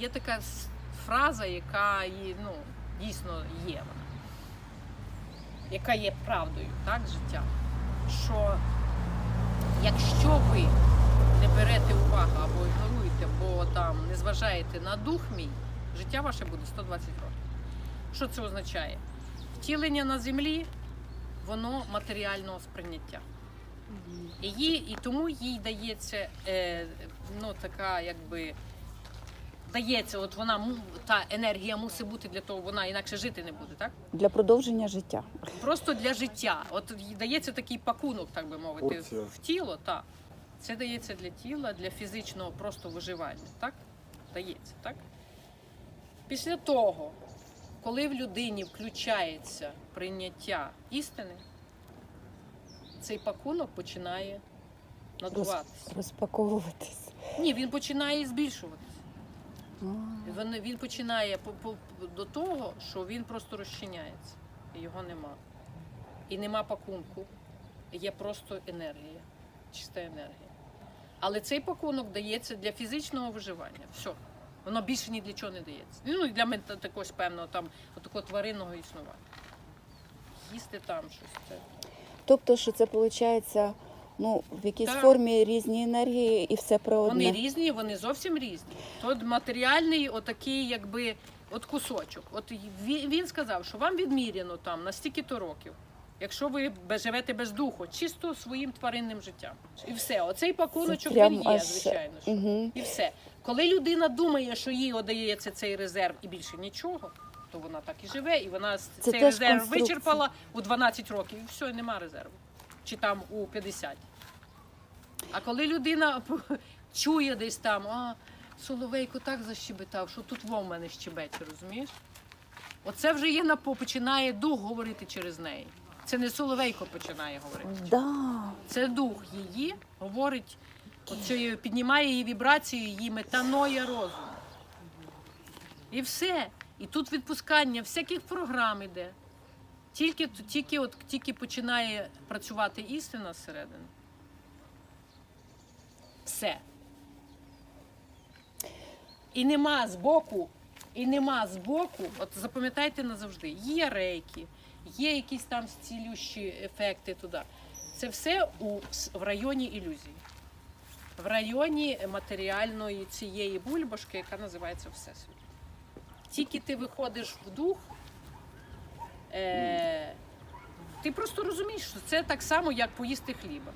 є така фраза, яка є, ну, дійсно є вона, яка є правдою, так, життя. Що якщо ви не берете увагу або ігноруєте, бо там не зважаєте на дух мій, життя ваше буде 120 років. Що це означає? Втілення на землі, воно матеріального сприйняття. І, їй, і тому їй дається е, ну, така, якби. Дається, от вона та енергія мусить бути для того, вона інакше жити не буде, так? Для продовження життя. Просто для життя. От дається такий пакунок, так би мовити, Порція. в тіло, так. Це дається для тіла, для фізичного просто виживання, так? Дається, так? Після того, коли в людині включається прийняття істини, цей пакунок починає надуватися. Розпаковуватись. Ні, він починає збільшуватися. Він, він починає по, по, до того, що він просто розчиняється. І його нема. І нема пакунку. Є просто енергія, чиста енергія. Але цей пакунок дається для фізичного виживання. Все. Воно більше ні для чого не дається. Ну і для мене також певного там такого тваринного існування. Їсти там щось. Це. Тобто, що це виходить, ну, в якійсь Так. формі різні енергії і все про одне. Вони різні, вони зовсім різні. Тут матеріальний, отакий, якби, от кусочок. От він, він сказав, що вам відміряно там на стільки-то років. Якщо ви живете без духу, чисто своїм тваринним життям. І все. Оцей пакуночок прям він є, аж- звичайно. Що. Угу. І все. Коли людина думає, що їй одається цей резерв і більше нічого, то вона так і живе, і вона с- Це цей теж резерв конструкція. вичерпала у 12 років, і все, і нема резерву. Чи там у 50. А коли людина чує десь там, а Соловейко так защебетав, що тут во в мене щебече, розумієш? Оце вже є на починає дух говорити через неї. Це не Соловейко починає говорити. Да. Це дух її говорить, оцею, піднімає її вібрацію, її метаноя розуму. І все. І тут відпускання всяких програм іде. Тільки, тільки, от, тільки починає працювати істина зсередини. Все. І нема збоку, і нема збоку, от запам'ятайте назавжди, є рейки, є якісь там зцілющі ефекти туди. Це все у, в районі ілюзії. В районі матеріальної цієї бульбашки, яка називається Всесвіт. Тільки ти виходиш в дух, е, ти просто розумієш, що це так само, як поїсти хліба.